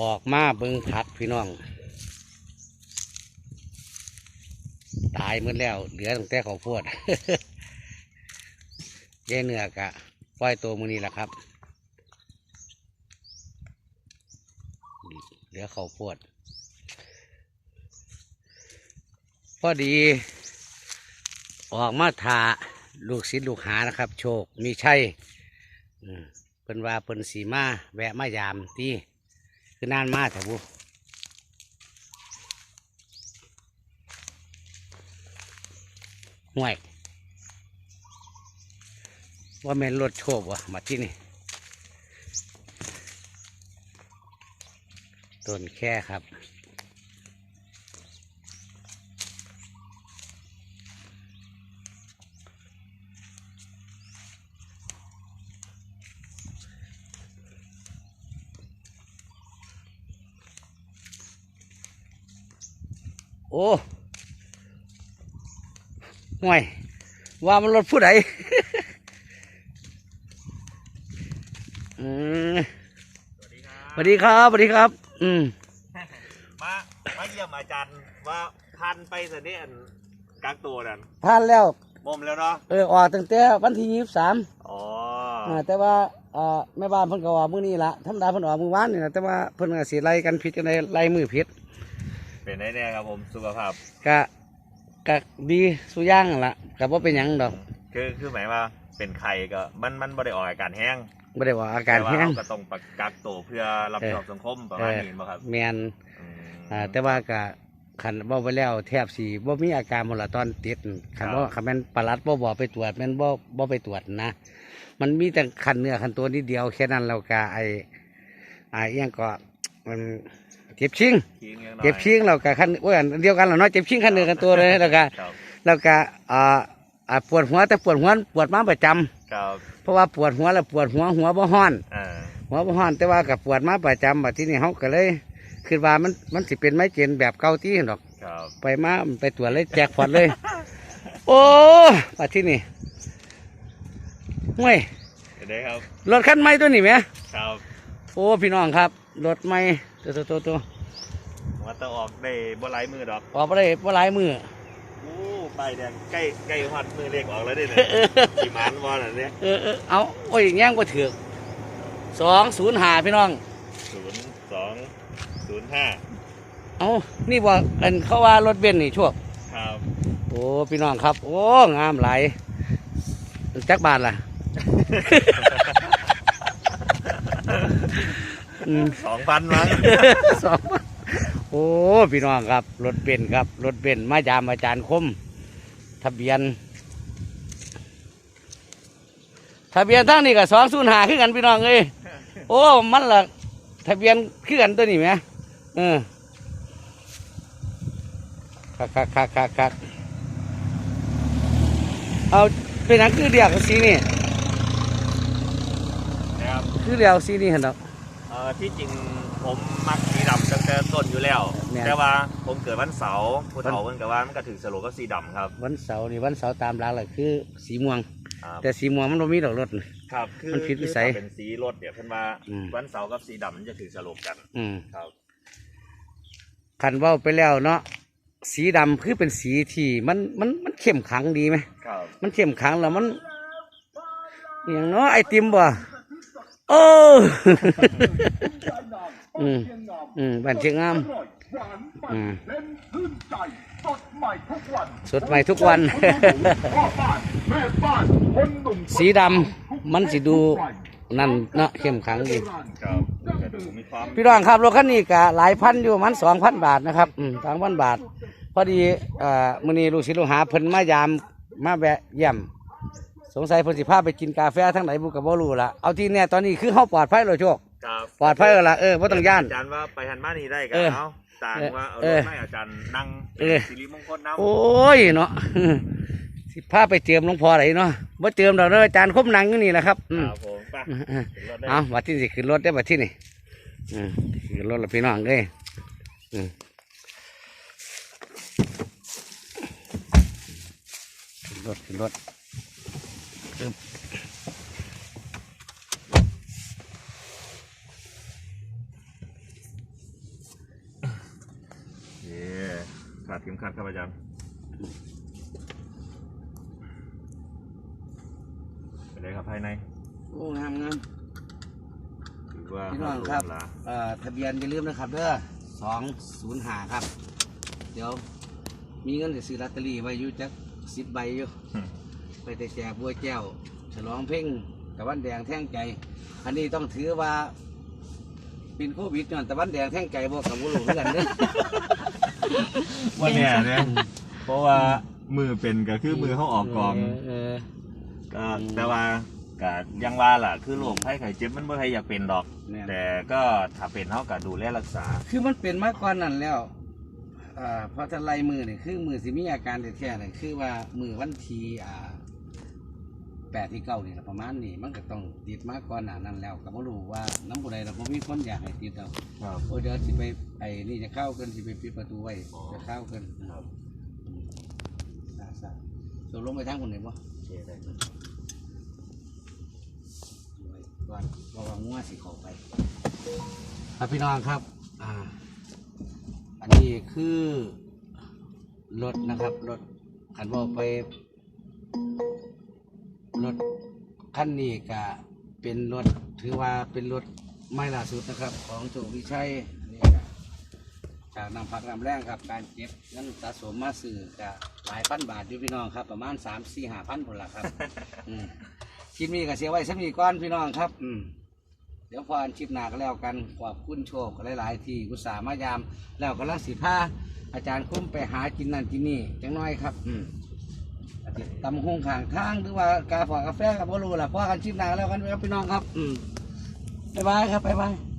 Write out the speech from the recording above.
ออกมาเบิ่งผักพี่น้อง ตายหมดแล้ว เหลือตั้งแต่ข้าวโพดแย่เนื้อกะปล่อยตัวมือนี้แหละครับ เหลือข้าวโพดพอดี ออกมาทาลูกศิษย์ลูกหานะครับ โชค มีชัยเพิ่นว่าเพิ่นสีมา แวะมายามที่ คือนานมากแต่บุห่วยว่าแม่นรถโชบวะมาที่นี่ต้นแค่ครับ โอ้ห่วยว่ามันรถผู้ใดอืมสวัสดีครับสวัสดีครับสวัสดีครับ อืมมามาเยี่ยมอาจารย์ว่าพันไปเสด็จกักตัวนั่นผ่านแล้วมุมแล้วเนาะเออออกตั้งแต่วันที่ยี่สิบสามอ๋ออ่าแต่ว่าอ่าแม่บ้านเพิ่นก็ออกมื้อนี้ละธรรมดาเพิ่นออกมื้อวานนี่นะแต่ว่าเพิ่นก็สิไล่กันผิดกันในไล่มือผิด เป็นไงเนี่ยครับผมสุขภาพก็ก็ดีสุอย่างนั่นละก็บ่เป็นหยังดอกคือคือหมายว่าเป็นไข่ก็มันมันบ่ได้ออกอาการแห้งบ่ได้ว่าอาการแต่ว่าแห้งเราก็ต้องประกักตัวเพื่อรับผิดชอบสังคมประมาณนี้บ่ครับแม่นอืม อ่าแต่ว่าก็คันเว้าไปแล้วแทบสิบ่มีอาการหมดละตอนติดคันบ่คันแม่นปลัดบ่บอกไปตรวจแม่นบ่บ่ไปตรวจนะ มันมีแต่คันเนื้อคันตัวนิดเดียวแค่นั้นแล้วก็ไอ้ไอ้อิหยังก็มัน เจ็บชิงขี้เงี้ยหน่อยเจ็บชิงแล้วก็คันโอ้ยอันเดียวกันแล้วเนาะเจ็บชิงคันเนื้อคันตัวเลยแล้วก็ครับแล้วก็อ่าอ่าปวดหัวแต่ปวดหัวปวดมาประจำครับเพราะว่าปวดหัวแล้วปวดหัวหัวบ่ฮ้อนอ่าหัวบ่ฮ้อนแต่ว่ากับปวดมาประจำบัดที่นี่เฮาก็เลยคิดว่ามันมันสิเป็นไม้เจนแบบเก่าที่ดอกครับไปมาไปตรวจเลยแจกพอดเลย โอ้บัดที่นี่ห่วยเห็นไหมครับรถคันใหม่ตัวนี้ไหมครับ โอ้พี่น้องครับรถใหม่ ตัวตัวตัวตัวว่าต้องออกได้บ่หลายมือดอกออกไปได้บ่หลายมือโอ้ป้ายแดงใกล้ใกล้ฮอดมือเลขออกแล้วเด้เนี่ยกี่หมันวอนอันเนี้ยเออเออเอาโอ้ยแย่งบ่ถือกสองศูนย์หาพี่น้องศูนย์สองศูนย์ห้าเอานี่บ่อันเขาว่ารถเบนซ์นี่ชั่วครับโอ้พี่น้องครับ โอ้งามหลายจักบาทล่ะอืม สองพันมั้งสองโอ้พี่น้องครับรถเบนซ์ครับรถเบนซ์มายามอาจารย์คม ทะเบียน ทะเบียนทั้งนี้กับสองศูนย์หาคือกันพี่น้องเอ้ยโอ้มันละทะเบียนคือกันตัวนี้ไหมเออคักคักคักคักคักเอาเป็นหนังคือเดียวกับสีนี่นะครับคือเดียวสีนี่เห็นดอก เอ่อที่จริงผมมักสีดำตั้งแต่ต้นอยู่แล้ว แม่น แต่ว่าผมเกิดวันเสาร์ผู้เฒ่าเพิ่นก็ว่ามันก็ถือสโลก็สีดำครับวันเสาร์นี่วันเสาร์ตามหลักเลยคือสีม่วง อ่าแต่สีม่วงมันไม่มีดอกรถน่ะ ครับคือมันผิดวิสัยคือถ้าเป็นสีรถเนี่ยเพิ่นว่าอืม วันเสาร์กับสีดำมันจะถือสโลกันอืมครับ คันเว่าไปแล้วเนาะสีดำคือเป็นสีที่มันมันมันเข้มขังดีไหม ครับ มันเข้มขังแล้วมันอหย่างเนาะไอติมบ่ โอ้อืมอืมบ้านเชียงงามอืมสดใหม่ทุกวัน สีดำมันสิดูนั่นเนาะเข้มขังดีครับก็ดูมีความพี่น้องครับรถคันนี้ก็หลายพันอยู่ประมันสองพันบาทนะครับสองพันบาท พอดีเอ่อมื้อนี้ลูกศิษย์ลูกหาเพิ่นมายามมาแวะเยี่ยม สงสัยเพิ่นสิพาไปกินกาแฟทั้งไหนบุก็บ่รู้ละเอาที่เนี่ยตอนนี้คือเฮาปลอดภัยแล้วโชคครับปลอดภัยแล้วล่ะเออบ่ต้องย่าน อาจารย์ว่าไปหันมานี่ได้ก็เออเอาต่างว่าเอาเอรอถให้อาจารย์นั่งเออ สิริมงคลนำโอ้ยเนาะ สิพาไปเจิมหลวงพ่อไหนเนาะบ่เจิมดอกเด้ออาจารย์คมนังอยู่นี่แหละครับอืม ครับผมไปอืมอืมขึ้นรถได้ เอาบัดที่สิขึ้นรถได้อบัดที่นี่อืมขึ้นรถแล้วพี่น้องเอ้ยอืมขึ้นรถขึ้นรถ เย่ขาดเข็มขัดครับอาจารย์เป็นไรครับภายในโอ้งามงามถือว่าพี่น้องครับเอ่อทะเบียนอย่าลืมนะครับเด้อสองศูนย์หาครับ เดี๋ยว มีเงินจะซื้อลอตเตอรี่ไว้อยู่จักสิบใบอยู่ ไปแต่แจกบัวแก้วฉลองเพ่งตะวันแดงแท่งใจ อันนี้ต้องถือว่าเป็นโควิดก่อนตะวันแดงแท่งใจบวกกับบุรุษเหมือนกันเด้อว่าเนี่ยเนี่ยเพราะว่ามือเป็นก็คือมือเขาออกกองเออ ก็อืมแต่ว่าก็ยังว่าล่ะ คือโรคไข้ไข้เจ็บมันไม่ใครอยากเป็นหรอก แม่น แต่ก็ถ้าเป็นเขาก็ดูแลรักษา คือมันเป็นมาก่อนนั่นแล้วอ่าเพราะถ้าไล่มือเนี่ยคือมือสิมีอาการแท้ๆเนี่ยคือว่ามือวันทีอ่า แปดที่เก้านี่แหละประมาณนี้มันก็ต้องติดมาก่อนหน้านั้นแล้วก็บ่รู้ว่าน้ำบุไรเราบ่มีคนอยากให้ติดเอาครับ โอ้ยเดี๋ยวสิไปไอ้นี่จะเข้ากันสิไปปิดประตูไว้อ๋อ จะเข้ากันครับซาซาตกลงไปทางคนไหนบ่โอเคได้ไว้ก่อนเพราะว่างัวสิเข้าไป ครับพี่น้องครับ อ่า อันนี้คือรถนะครับรถขันบอกไป รถคันนี้ก็เป็นรถถือว่าเป็นรถไม่ล่าสุดนะครับ ของโจวิชัยอันนี่ก็จากนำพักนำแรงครับ การเก็บเงินสะสมมาสื่อก็หลายพันบาทอยู่พี่น้องครับ ประมาณสามสี่ห้าพันคนละครับ อืมคลิปนี้ก็เสียไว้สักนีก้อนพี่น้องครับ อืมเดี๋ยวพออันชิปหนาก็แล้วกันขอบคุณโชคหลายๆ ที่กุตสาห์มายาม แล้วก็ลังสิผ้าอาจารย์คุ้มไปหากินนั่นกินนี่จังน้อยครับ อืมอาจจะ ตำหงข้างทางหรือว่ากาฝากาแฟกับพ่รู้ล่ะพอกันชิปหนาก็แล้วกันครับพี่น้องครับ อืมบ๊ายบายครับบ๊ายบาย